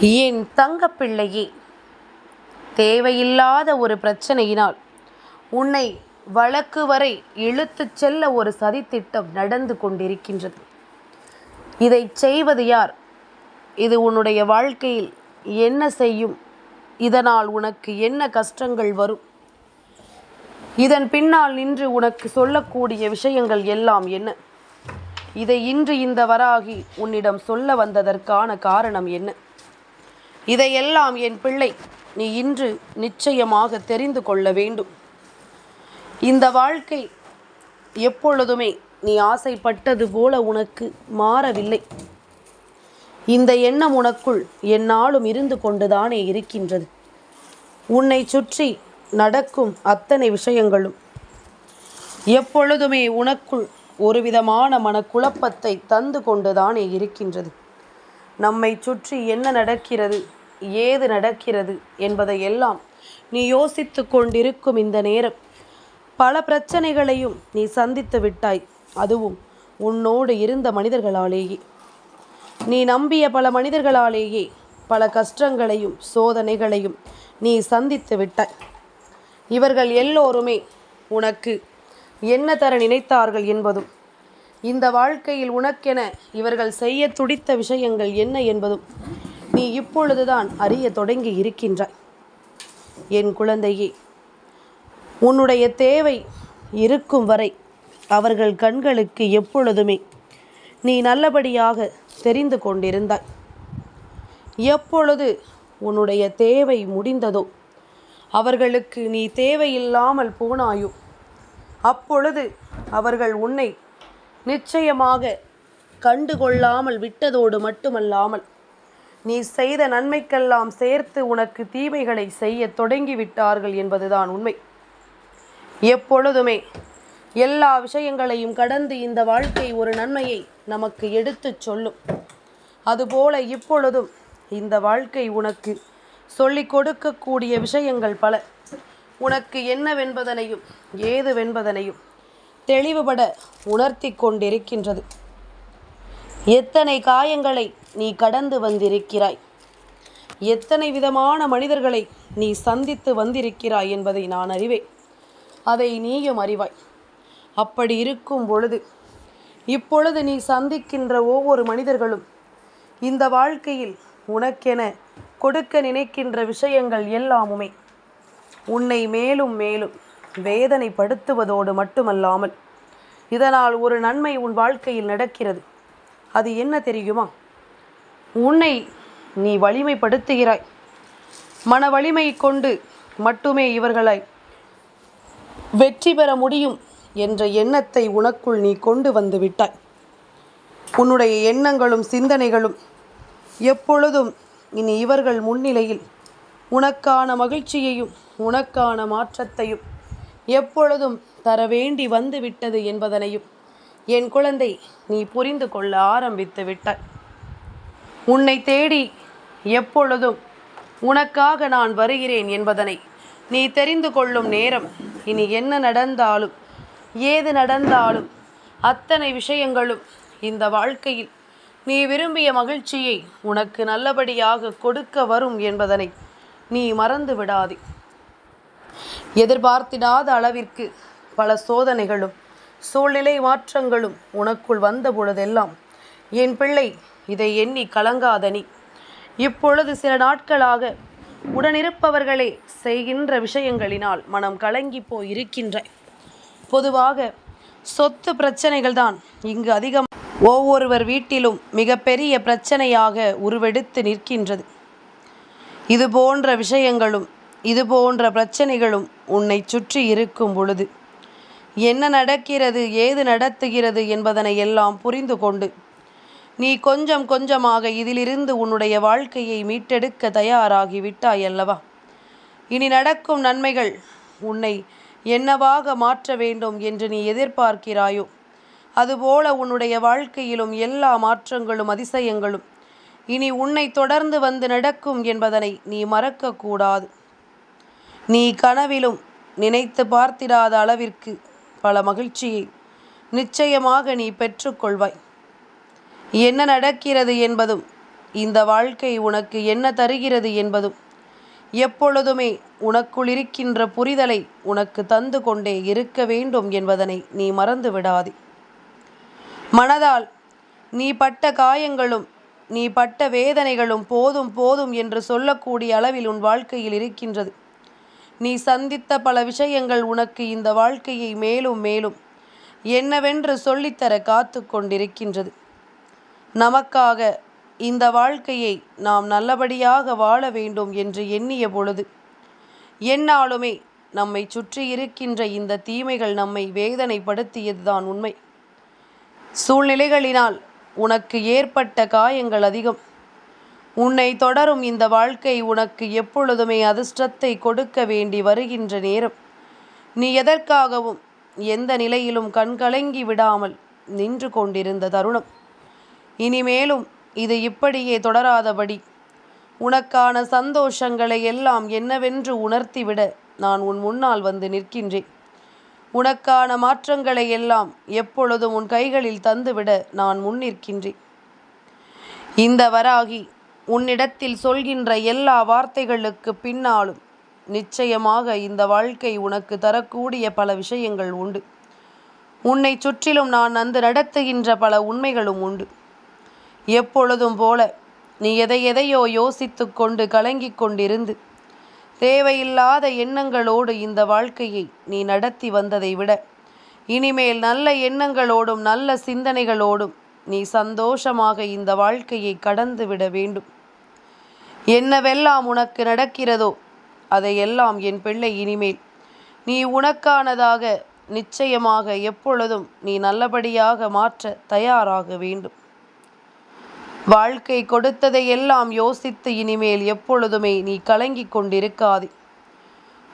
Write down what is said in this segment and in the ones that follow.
என் தங்கப்பிள்ளையே தேவையில்லாத ஒரு பிரச்சனையினால் உன்னை வழக்கு வரை இழுத்துச் செல்ல ஒரு சதித்திட்டம் நடந்து கொண்டிருக்கின்றது. இதை செய்வது யார்? இது உன்னுடைய வாழ்க்கையில் என்ன செய்யும்? இதனால் உனக்கு என்ன கஷ்டங்கள் வரும்? இதன் பின்னால் நின்று உனக்கு சொல்லக்கூடிய விஷயங்கள் எல்லாம் என்ன? இதை இன்று இந்த வராகி உன்னிடம் சொல்ல வந்ததற்கான காரணம் என்ன? இதையெல்லாம் என் பிள்ளை நீ இன்று நிச்சயமாக தெரிந்து கொள்ள வேண்டும். இந்த வாழ்க்கை எப்பொழுதுமே நீ ஆசைப்பட்டது போல உனக்கு மாறவில்லை. இந்த எண்ணம் உனக்குள் என்னாலும் இருந்து கொண்டுதானே இருக்கின்றது. உன்னை சுற்றி நடக்கும் அத்தனை விஷயங்களும் எப்பொழுதுமே உனக்குள் ஒரு விதமான மனக்குழப்பத்தை தந்து கொண்டுதானே இருக்கின்றது. நம்மை சுற்றி என்ன நடக்கிறது? ஏது நடக்கிறது என்பதை எல்லாம் நீ யோசித்து கொண்டிருக்கும் இந்த நேரம். பல பிரச்சனைகளையும் நீ சந்தித்து விட்டாய். அதுவும் உன்னோடு இருந்த மனிதர்களாலேயே. நீ நம்பிய பல மனிதர்களாலேயே பல கஷ்டங்களையும் சோதனைகளையும் நீ சந்தித்து விட்டாய். இவர்கள் எல்லோருமே உனக்கு என்ன தர நினைத்தார்கள் என்பதும் இந்த வாழ்க்கையில் உனக்கென இவர்கள் செய்ய துடித்த விஷயங்கள் என்ன என்பதும் நீ இப்பொழுதுதான் அறிய தொடங்கி இருக்கின்றாய். என் குழந்தையே உன்னுடைய தேவை இருக்கும் வரை அவர்கள் கண்களுக்கு எப்பொழுதுமே நீ நல்லபடியாக தெரிந்து கொண்டிருந்தாய். எப்பொழுது உன்னுடைய தேவை முடிந்ததோ அவர்களுக்கு நீ தேவையில்லாமல் போனாயோ அப்பொழுது அவர்கள் உன்னை நிச்சயமாக கண்டுகொள்ளாமல் விட்டதோடு மட்டுமல்லாமல் நீ செய்த நன்மைக்கெல்லாம் சேர்த்து உனக்கு தீமைகளை செய்ய தொடங்கிவிட்டார்கள் என்பதுதான் உண்மை. எப்பொழுதுமே எல்லா விஷயங்களையும் கடந்து இந்த வாழ்க்கை ஒரு நன்மையை நமக்கு எடுத்துச் சொல்லும். அதுபோல இப்பொழுதும் இந்த வாழ்க்கை உனக்கு சொல்லிக் கொடுக்கக்கூடிய விஷயங்கள் பல. உனக்கு என்னவென்பதனையும் ஏதுவென்பதனையும் தெளிவுபட உணர்த்தி கொண்டிருக்கின்றது. எத்தனை காயங்களை நீ கடந்து வந்திருக்கிறாய். எத்தனை விதமான மனிதர்களை நீ சந்தித்து வந்திருக்கிறாய் என்பதை நான் அறிவேன். அதை நீயும் அறிவாய். அப்படி இருக்கும் பொழுது இப்பொழுது நீ சந்திக்கின்ற ஒவ்வொரு மனிதர்களும் இந்த வாழ்க்கையில் உனக்கென கொடுக்க நினைக்கின்ற விஷயங்கள் எல்லாமுமே உன்னை மேலும் மேலும் வேதனைப்படுத்துவதோடு மட்டுமல்லாமல் இதனால் ஒரு நன்மை உன் வாழ்க்கையில் நடக்கிறது. அது என்ன தெரியுமா? உன்னை நீ வலிமைப்படுத்துகிறாய். மன வலிமை கொண்டு மட்டுமே இவர்களை வெற்றி பெற முடியும் என்ற எண்ணத்தை உனக்குள் நீ கொண்டு வந்து விட்டாய். உன்னுடைய எண்ணங்களும் சிந்தனைகளும் எப்பொழுதும் இனி இவர்கள் முன்னிலையில். உனக்கான மகிழ்ச்சியையும் உனக்கான மாற்றத்தையும் எப்பொழுதும் தர வேண்டி வந்துவிட்டது என்பதனையும் என் குழந்தை நீ புரிந்து கொள்ள ஆரம்பித்து விட்டாய். உன்னை தேடி எப்பொழுதும் உனக்காக நான் வருகிறேன் என்பதனை நீ தெரிந்து கொள்ளும் நேரம். இனி என்ன நடந்தாலும் ஏது நடந்தாலும் அத்தனை விஷயங்களும் இந்த வாழ்க்கையில் நீ விரும்பிய மகிழ்ச்சியை உனக்கு நல்லபடியாக கொடுக்க வரும் என்பதனை நீ மறந்து விடாதே. எதிர்பார்த்திடாத அளவிற்கு பல சோதனைகளும் சூழ்நிலை மாற்றங்களும் உனக்குள் வந்த பொழுதெல்லாம் என் பிள்ளை இதை எண்ணி கலங்காதனி இப்பொழுது சில நாட்களாக உடனிருப்பவர்களே செய்கின்ற விஷயங்களினால் மனம் கலங்கி போய் பொதுவாக சொத்து பிரச்சனைகள் தான் இங்கு அதிகம். ஒவ்வொருவர் வீட்டிலும் மிகப்பெரிய பிரச்சனையாக உருவெடுத்து நிற்கின்றது. இது போன்ற விஷயங்களும் இது போன்ற பிரச்சனைகளும் உன்னை சுற்றி இருக்கும் பொழுது என்ன நடக்கிறது ஏது நடத்துகிறது என்பதனை எல்லாம் புரிந்து கொண்டு நீ கொஞ்சம் கொஞ்சமாக இதிலிருந்து உன்னுடைய வாழ்க்கையை மீட்டெடுக்க தயாராகி அல்லவா? இனி நடக்கும் நன்மைகள் உன்னை என்னவாக மாற்ற வேண்டும் என்று நீ எதிர்பார்க்கிறாயோ? அதுபோல உன்னுடைய வாழ்க்கையிலும் எல்லா மாற்றங்களும் அதிசயங்களும் இனி உன்னை தொடர்ந்து வந்து நடக்கும் என்பதனை நீ மறக்கக்கூடாது. நீ கனவிலும் நினைத்து பார்த்திடாத அளவிற்கு பல மகிழ்ச்சியை நிச்சயமாக நீ பெற்றுக்கொள்வாய். என்ன நடக்கிறது என்பதும் இந்த வாழ்க்கை உனக்கு என்ன தருகிறது என்பதும் எப்பொழுதுமே உனக்குள் இருக்கின்ற புரிதலை உனக்கு தந்து கொண்டே இருக்க வேண்டும் என்பதனை நீ மறந்து விடாதே. மனதால் நீ பட்ட காயங்களும் நீ பட்ட வேதனைகளும் போதும் போதும் என்று சொல்லக்கூடிய அளவில் உன் வாழ்க்கையில் இருக்கின்றது. நீ சந்தித்த பல விஷயங்கள் உனக்கு இந்த வாழ்க்கையை மேலும் மேலும் என்னவென்று சொல்லித்தர காத்து கொண்டிருக்கின்றது. நமக்காக இந்த வாழ்க்கையை நாம் நல்லபடியாக வாழ வேண்டும் என்று எண்ணிய பொழுது என்னாலுமே நம்மை சுற்றி இருக்கின்ற இந்த தீமைகள் நம்மை வேதனைப்படுத்தியதுதான் உண்மை. சூழ்நிலைகளினால் உனக்கு ஏற்பட்ட காயங்கள் அதிகம். உன்னை தொடரும் இந்த வாழ்க்கை உனக்கு எப்பொழுதுமே அதிர்ஷ்டத்தை கொடுக்க வேண்டி வருகின்ற நேரம். நீ எதற்காகவும் எந்த நிலையிலும் கண்கலங்கி விடாமல் நின்று கொண்டிருந்த தருணம். இனிமேலும் இது இப்படியே தொடராதபடி. உனக்கான சந்தோஷங்களை எல்லாம் என்னவென்று உணர்த்திவிட நான் உன் முன்னால் வந்து நிற்கின்றேன். உனக்கான மாற்றங்களை எல்லாம் எப்பொழுதும் உன் கைகளில் தந்துவிட நான் முன்னிற்கின்றேன் இந்த வராகி உன்னிடத்தில் சொல்கின்ற எல்லா வார்த்தைகளுக்கு பின்னாலும் நிச்சயமாக இந்த வாழ்க்கை உனக்கு தரக்கூடிய பல விஷயங்கள் உண்டு. உன்னை சுற்றிலும் நான் அந்து நடத்துகின்ற பல உண்மைகளும் உண்டு. எப்பொழுதும் போல நீ எதை எதையோ யோசித்து கொண்டு கலங்கிக் கொண்டிருந்து தேவையில்லாத எண்ணங்களோடு இந்த வாழ்க்கையை நீ நடத்தி வந்ததை விட இனிமேல் நல்ல எண்ணங்களோடும் நல்ல சிந்தனைகளோடும் நீ சந்தோஷமாக இந்த வாழ்க்கையை கடந்து விட வேண்டும். என்னவெல்லாம் உனக்கு நடக்கிறதோ அதையெல்லாம் என் பிள்ளை இனிமேல் நீ உனக்கானதாக நிச்சயமாக எப்பொழுதும் நீ நல்லபடியாக மாற்ற தயாராக வேண்டும். வாழ்க்கை கொடுத்ததை எல்லாம் யோசித்து இனிமேல் எப்பொழுதுமே நீ கலங்கிக் கொண்டிருக்காதே.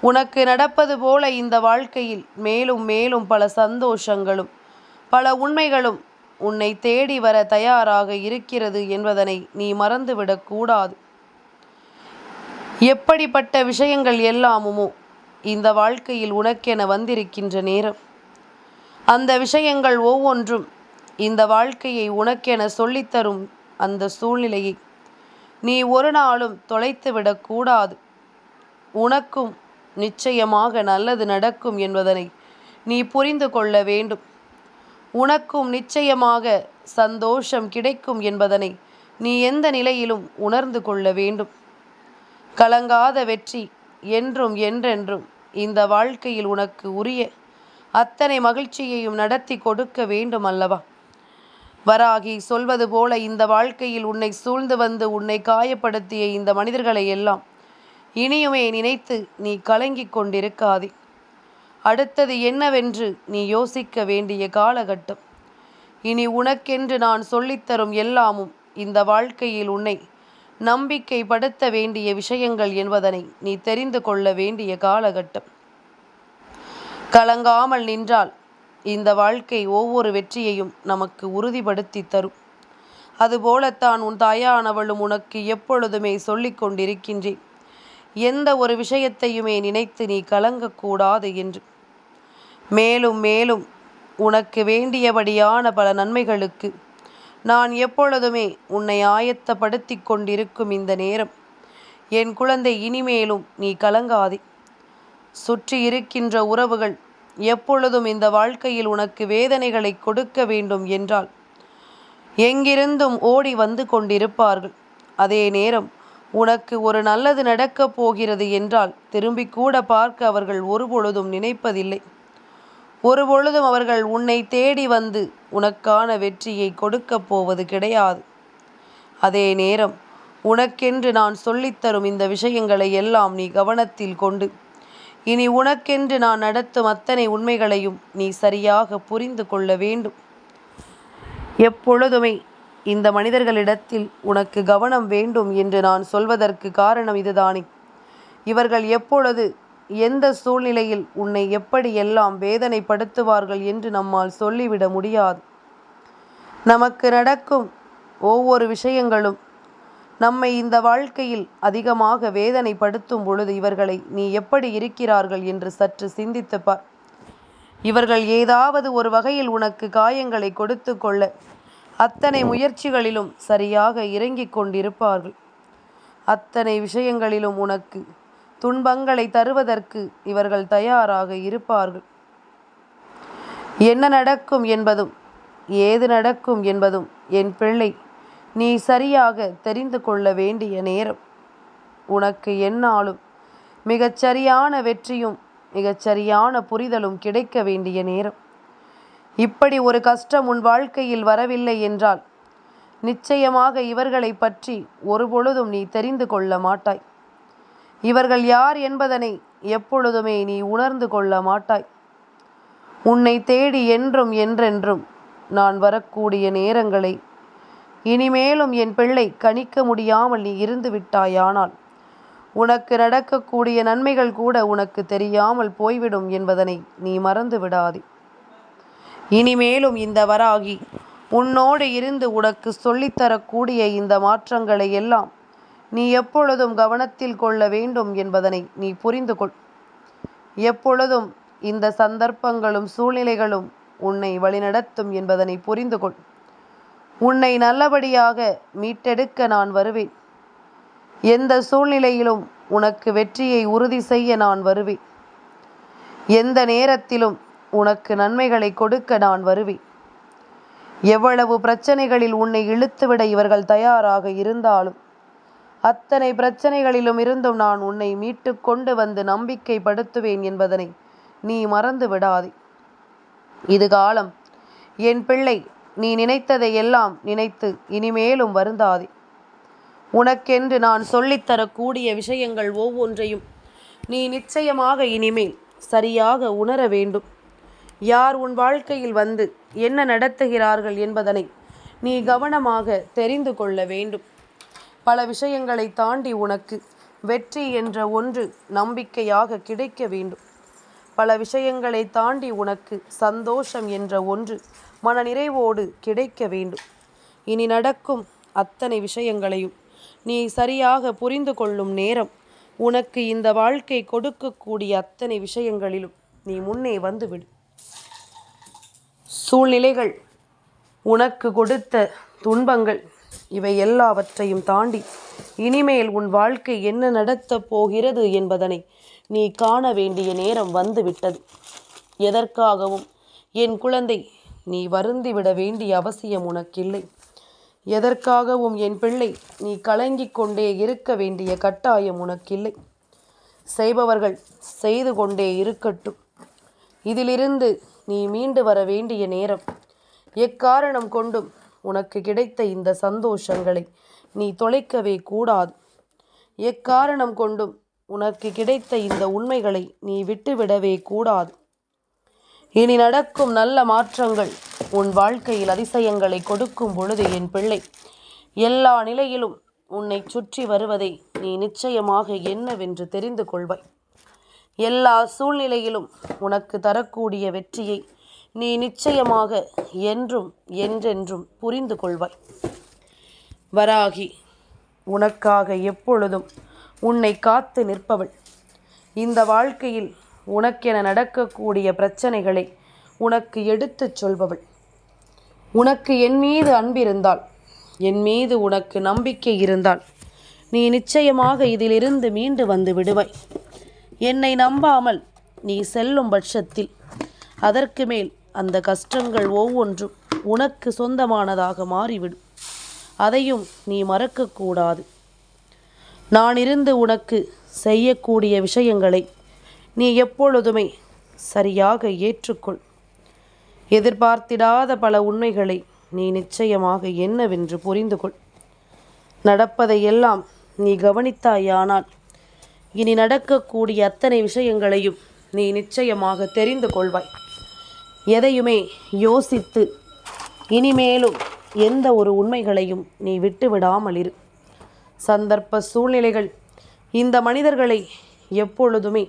உனக்கு நடப்பது போல இந்த வாழ்க்கையில் மேலும் மேலும் பல சந்தோஷங்களும் பல உண்மைகளும் உன்னை தேடி வர தயாராக இருக்கிறது என்பதனை நீ மறந்துவிடக்கூடாது எப்படிப்பட்ட விஷயங்கள் எல்லாமுமோ இந்த வாழ்க்கையில் உனக்கென வந்திருக்கின்ற நேரம். அந்த விஷயங்கள் ஒவ்வொன்றும் இந்த வாழ்க்கையை உனக்கென சொல்லித்தரும் அந்த சூழ்நிலையை. நீ ஒரு நாளும் தொலைத்து விடக்கூடாது உனக்கும் நிச்சயமாக நல்லது நடக்கும் என்பதனை நீ புரிந்து கொள்ள வேண்டும். உனக்கும் நிச்சயமாக சந்தோஷம் கிடைக்கும் என்பதனை நீ எந்த நிலையிலும் உணர்ந்து கொள்ள வேண்டும். கலங்காத வெற்றி என்றும் என்றென்றும் இந்த வாழ்க்கையில் உனக்கு உரிய அத்தனை மகிழ்ச்சியையும் நடத்தி கொடுக்க வேண்டும் அல்லவா? வராகி சொல்வது போல இந்த வாழ்க்கையில் உன்னை சூழ்ந்து வந்து உன்னை காயப்படுத்திய இந்த மனிதர்களை எல்லாம் இனியுமே நினைத்து நீ கலங்கிக் கொண்டிருக்காதே. அடுத்தது என்னவென்று நீ யோசிக்க வேண்டிய காலகட்டம். இனி உனக்கென்று நான் சொல்லித்தரும் எல்லாமும் இந்த வாழ்க்கையில் உன்னை நம்பிக்கைப்படுத்த வேண்டிய விஷயங்கள் என்பதனை நீ தெரிந்து கொள்ள வேண்டிய காலகட்டம். கலங்காமல் நின்றால் இந்த வாழ்க்கை ஒவ்வொரு வெற்றியையும் நமக்கு உறுதிப்படுத்தி தரும். அதுபோலத்தான் உன் தாயானவளும் உனக்கு எப்பொழுதுமே சொல்லிக் கொண்டிருக்கின்றேன். எந்த ஒரு விஷயத்தையுமே நினைத்து நீ கலங்கக்கூடாது என்று. மேலும் மேலும் உனக்கு வேண்டியபடியான பல நன்மைகளுக்கு நான் எப்பொழுதுமே உன்னை ஆயத்தப்படுத்தி கொண்டிருக்கும் இந்த நேரம். என் குழந்தை இனிமேலும் நீ கலங்காதே. சுற்றி இருக்கின்ற உறவுகள் எப்பொழுதும் இந்த வாழ்க்கையில் உனக்கு வேதனைகளை கொடுக்க வேண்டும் என்றால் எங்கிருந்தும் ஓடி வந்து கொண்டிருப்பார்கள். அதே நேரம் உனக்கு ஒரு நல்லது நடக்கப் போகிறது என்றால் திரும்பி கூட பார்க்க அவர்கள் ஒருபொழுதும் நினைப்பதில்லை. ஒருபொழுதும் அவர்கள் உன்னை தேடி வந்து உனக்கான வெற்றியை கொடுக்கப் போவது கிடையாது. அதே நேரம் உனக்கென்று நான் சொல்லித்தரும் இந்த விஷயங்களை எல்லாம் நீ கவனத்தில் கொண்டு இனி உனக்கென்று நான் நடத்தும் அத்தனை உண்மைகளையும் நீ சரியாக புரிந்து கொள்ள வேண்டும். எப்பொழுதுமே இந்த மனிதர்களிடத்தில் உனக்கு கவனம் வேண்டும் என்று நான் சொல்வதற்கு காரணம் இதுதானே. இவர்கள் எப்பொழுது எந்த சூழ்நிலையில் உன்னை எப்படியெல்லாம் வேதனைப்படுத்துவார்கள் என்று நம்மால் சொல்லிவிட முடியாது. நமக்கு நடக்கும் ஒவ்வொரு விஷயங்களும் நம்மை இந்த வாழ்க்கையில் அதிகமாக வேதனைப்படுத்தும் பொழுது இவர்களை நீ எப்படி இருக்கிறார்கள் என்று சற்று சிந்தித்து பார் இவர்கள் ஏதாவது ஒரு வகையில் உனக்கு காயங்களை கொடுத்து கொள்ள அத்தனை முயற்சிகளிலும் சரியாக இறங்கிக் கொண்டிருப்பார்கள். அத்தனை விஷயங்களிலும் உனக்கு துன்பங்களை தருவதற்கு இவர்கள் தயாராக இருப்பார்கள். என்ன நடக்கும் என்பதும் ஏது நடக்கும் என்பதும் என் பிள்ளை நீ சரியாக தெரிந்து கொள்ள வேண்டிய நேரம். உனக்கு என்னாலும் மிகச்சரியான வெற்றியும் மிகச்சரியான புரிதலும் கிடைக்க வேண்டிய நேரம். இப்படி ஒரு கஷ்டம் உன் வாழ்க்கையில் வரவில்லை என்றால் நிச்சயமாக இவர்களை பற்றி ஒருபொழுதும் நீ தெரிந்து கொள்ள மாட்டாய். இவர்கள் யார் என்பதனை எப்பொழுதுமே நீ உணர்ந்து கொள்ள மாட்டாய். உன்னை தேடி என்றும் என்றென்றும் நான் வரக்கூடிய நேரங்களை இனிமேலும் என் பிள்ளை கணிக்க முடியாமல் நீ இருந்து விட்டாயானால் உனக்கு நடக்கக்கூடிய நன்மைகள் கூட உனக்கு தெரியாமல் போய்விடும் என்பதனை நீ மறந்து விடாதே. இனிமேலும் இந்த வராகி உன்னோடு இருந்து உனக்கு சொல்லித்தரக்கூடிய இந்த மாற்றங்களை எல்லாம் நீ எப்பொழுதும் கவனத்தில் கொள்ள வேண்டும் என்பதனை நீ புரிந்து கொள். எப்பொழுதும் இந்த சந்தர்ப்பங்களும் சூழ்நிலைகளும் உன்னை வழிநடத்தும் என்பதனை புரிந்து கொள். உன்னை நல்லபடியாக மீட்டெடுக்க நான் வருவேன். எந்த சூழ்நிலையிலும் உனக்கு வெற்றியை உறுதி செய்ய நான் வருவேன். எந்த நேரத்திலும் உனக்கு நன்மைகளை கொடுக்க நான் வருவேன். எவ்வளவு பிரச்சனைகளில் உன்னை இழுத்துவிட இவர்கள் தயாராக இருந்தாலும் அத்தனை பிரச்சனைகளிலும் இருந்தும் நான் உன்னை மீட்டு கொண்டு வந்து நம்பிக்கைப்படுத்துவேன் என்பதனை நீ மறந்து விடாதே இது காலம் என் பிள்ளை நீ நினைத்ததை எல்லாம் நினைத்து இனிமேலும் வருந்தாதே. உனக்கென்று நான் சொல்லித்தரக்கூடிய விஷயங்கள் ஒவ்வொன்றையும் நீ நிச்சயமாக இனிமேல் சரியாக உணர வேண்டும். யார் உன் வாழ்க்கையில் வந்து என்ன நடத்துகிறார்கள் என்பதனை நீ கவனமாக தெரிந்து கொள்ள வேண்டும். பல விஷயங்களை தாண்டி உனக்கு வெற்றி என்ற ஒன்று நம்பிக்கையாக கிடைக்க வேண்டும். பல விஷயங்களை தாண்டி உனக்கு சந்தோஷம் என்ற ஒன்று மன நிறைவோடு கிடைக்க வேண்டும். இனி நடக்கும் அத்தனை விஷயங்களையும் நீ சரியாக புரிந்து கொள்ளும் நேரம் உனக்கு இந்த வாழ்க்கை கொடுக்கக்கூடிய அத்தனை விஷயங்களிலும் நீ முன்னே வந்துவிடு. சூழ்நிலைகள் உனக்கு கொடுத்த துன்பங்கள் இவை எல்லாவற்றையும் தாண்டி இனிமேல் உன் வாழ்க்கை என்ன நடத்தப் போகிறது என்பதனை நீ காண வேண்டிய நேரம் வந்துவிட்டது. எதற்காகவும் என் குழந்தை நீ வருந்திவிட வேண்டிய அவசியம் உனக்கில்லை. எதற்காகவும் என் பிள்ளை நீ கலங்கிக் கொண்டே இருக்க வேண்டிய கட்டாயம் உனக்கில்லை. செய்பவர்கள் செய்து கொண்டே இருக்கட்டும். இதிலிருந்து நீ மீண்டு வர வேண்டிய நேரம். எக்காரணம் கொண்டும் உனக்கு கிடைத்த இந்த சந்தோஷங்களை நீ தொலைக்கவே கூடாது. எக்காரணம் கொண்டும் உனக்கு கிடைத்த இந்த உண்மைகளை நீ விட்டுவிடவே கூடாது. இனி நடக்கும் நல்ல மாற்றங்கள். உன் வாழ்க்கையில் அதிசயங்களை கொடுக்கும் பொழுது என் பிள்ளை எல்லா நிலையிலும் உன்னை சுற்றி வருவதை நீ நிச்சயமாக என்னவென்று தெரிந்து கொள்வாய். எல்லா சூழ்நிலையிலும் உனக்கு தரக்கூடிய வெற்றியை நீ நிச்சயமாக என்றும் என்றென்றும் புரிந்து கொள்வாய். வராகி உனக்காக எப்பொழுதும் உன்னை காத்து நிற்பவள். இந்த வாழ்க்கையில் உனக்கென நடக்கக்கூடிய பிரச்சனைகளை உனக்கு எடுத்துச் சொல்பவள். உனக்கு என் மீது அன்பிருந்தால் என் மீது உனக்கு நம்பிக்கை இருந்தால் நீ நிச்சயமாக இதிலிருந்து மீண்டு வந்து விடுவாய். என்னை நம்பாமல் நீ செல்லும் பட்சத்தில் அதற்கு மேல் அந்த கஷ்டங்கள் ஒவ்வொன்றும் உனக்கு சொந்தமானதாக மாறிவிடும். அதையும் நீ மறக்கக்கூடாது. நான் இருந்து உனக்கு செய்யக்கூடிய விஷயங்களை நீ எப்பொழுதுமே சரியாக ஏற்றுக்கொள். எதிர்பார்த்திடாத பல உண்மைகளை நீ நிச்சயமாக என்னவென்று புரிந்து கொள் நடப்பதையெல்லாம் நீ கவனித்தாயானால் இனி நடக்கக்கூடிய அத்தனை விஷயங்களையும் நீ நிச்சயமாக தெரிந்து கொள்வாய். எதையுமே யோசித்து இனிமேலும் எந்த ஒரு உண்மைகளையும் நீ விட்டுவிடாமல் இரு. சந்தர்ப்ப சூழ்நிலைகள் இந்த மனிதர்களை எப்பொழுதுமே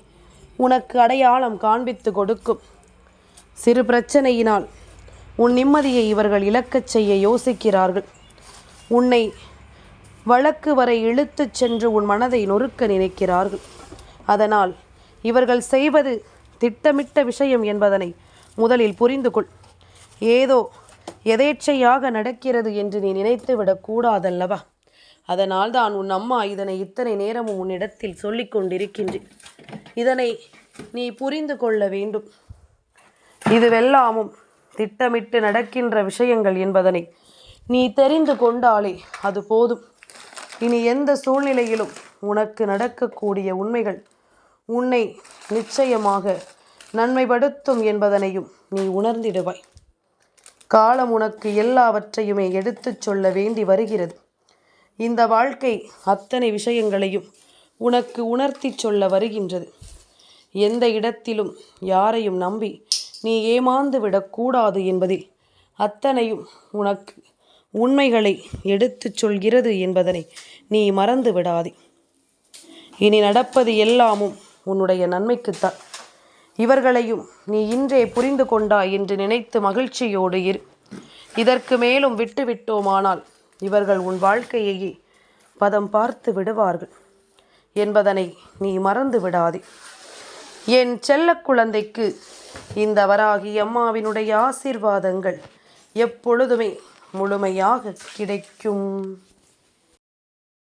உனக்கு அடையாளம் காண்பித்து கொடுக்கும். சிறு பிரச்சனையினால் உன் நிம்மதியை இவர்கள் இழக்கச் செய்ய யோசிக்கிறார்கள். உன்னை வழக்கு வரை இழுத்துச் சென்று உன் மனதை நொறுக்க நினைக்கிறார்கள். அதனால் இவர்கள் செய்வது திட்டமிட்ட விஷயம் என்பதனை முதலில் புரிந்து கொள். ஏதோ எதேச்சையாக நடக்கிறது என்று நீ நினைத்து விடக்கூடாதல்லவா அதனால் தான் உன் அம்மா இதனை இத்தனை நேரமும் உன்னிடத்தில் சொல்லிக் கொண்டிருக்கின்றேன் இதனை நீ புரிந்து கொள்ள வேண்டும். இதுவெல்லாமும் திட்டமிட்டு நடக்கின்ற விஷயங்கள் என்பதனை நீ தெரிந்து கொண்டாலே அது போதும். இனி எந்த சூழ்நிலையிலும் உனக்கு நடக்கக்கூடிய உண்மைகள் உன்னை நிச்சயமாக நன்மைப்படுத்தும் என்பதனையும் நீ உணர்ந்திடுவாய். காலம் உனக்கு எல்லாவற்றையுமே எடுத்துச் சொல்ல வேண்டி வருகிறது. இந்த வாழ்க்கை அத்தனை விஷயங்களையும் உனக்கு உணர்த்திச் சொல்ல வருகின்றது. எந்த இடத்திலும் யாரையும் நம்பி நீ ஏமாந்து விடக்கூடாது என்பதில் அத்தனையும் உனக்கு உண்மைகளை எடுத்துச் சொல்கிறது என்பதனை நீ மறந்து விடாதே. இனி நடப்பது எல்லாமும் உன்னுடைய நன்மைக்குத்தான் இவர்களையும் நீ இன்றே புரிந்து கொண்டாய் என்று நினைத்து மகிழ்ச்சியோடு இரு. இதற்கு மேலும் விட்டு விட்டோமானால் இவர்கள் உன் வாழ்க்கையையே பதம் பார்த்து விடுவார்கள் என்பதனை நீ மறந்து விடாதே. என் செல்ல குழந்தைக்கு இந்த வராகி அம்மாவினுடைய ஆசீர்வாதங்கள் எப்பொழுதுமே முழுமையாக கிடைக்கும்.